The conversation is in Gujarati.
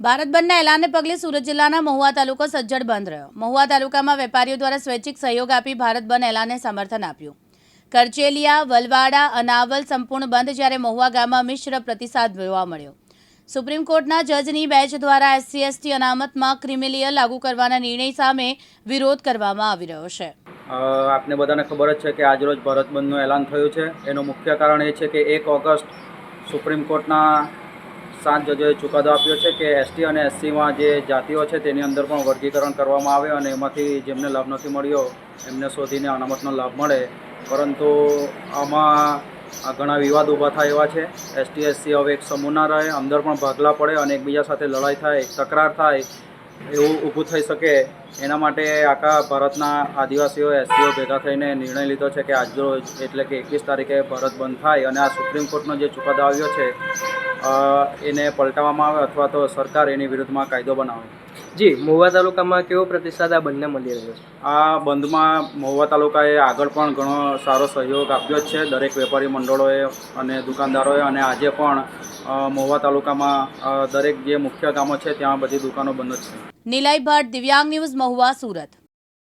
ભારત બંધના એલાનને પગલે સુરત જિલ્લાના મહુવા તાલુકો સજ્જડ બંધ રહ્યો. મહુવા તાલુકામાં વેપારીઓ દ્વારા સ્વૈચ્છિક સહયોગ આપી ભારત બંધ એલાનને સમર્થન આપ્યું. કરચેલિયા, વલવાડા, અનાવલ સંપૂર્ણ બંધ જ્યારે મહુવા ગામમાં મિશ્ર પ્રતિસાદ જોવા મળ્યો. સુપ્રીમ કોર્ટના જજની બેચ દ્વારા એસસી એસટી અનામતમાં ક્રિમિલિયર લાગુ કરવાના નિર્ણય સામે વિરોધ કરવામાં આવી રહ્યો છે. આપને બધાને ખબર જ છે કે આજરોજ ભારત બંધનું એલાન થયું છે. એનું મુખ્ય કારણ એ છે કે એક ઓગસ્ટ સુપ્રીમ કોર્ટના સાત જજોએ ચુકાદો આપ્યો છે કે એસટી અને એસસીમાં જે જાતિઓ છે તેની અંદર પણ વર્ગીકરણ કરવામાં આવે અને એમાંથી જેમને લાભ નથી મળ્યો, એમને શોધીને અનામતનો લાભ મળે. પરંતુ આમાં ઘણા વિવાદ ઊભા થાય એવા છે. એસટી એસસી હવે એક સમૂહ રહે, અંદર પણ ભાગલા પડે અને એકબીજા સાથે લડાઈ થાય, તકરાર થાય, એવું ઊભું થઈ શકે. એના માટે આખા ભારતના આદિવાસીઓ એસસીઓ ભેગા થઈને નિર્ણય લીધો છે કે આજરોજ એટલે કે એકવીસ તારીખે ભારત બંધ થાય. અને આ સુપ્રીમ કોર્ટનો જે ચુકાદો આવ્યો છે એને પલટાવવામાં આવે અથવા તો સરકાર એની વિરુદ્ધમાં કાયદો બનાવે. જી મહુવા તાલુકામાં કેવો પ્રતિસાદ આ બંને મળી રહ્યો છે? આ બંધમાં મહુવા તાલુકાએ આગળ પણ ઘણો સારો સહયોગ આપ્યો જ છે. દરેક વેપારી મંડળોએ અને દુકાનદારોએ અને આજે પણ મહુવા તાલુકામાં દરેક જે મુખ્ય ગામો છે ત્યાં બધી દુકાનો બંધ જ છે. નિલાઈ ભટ્ટ દિવ્યાંગ ન્યૂઝ મહુવા સુરત.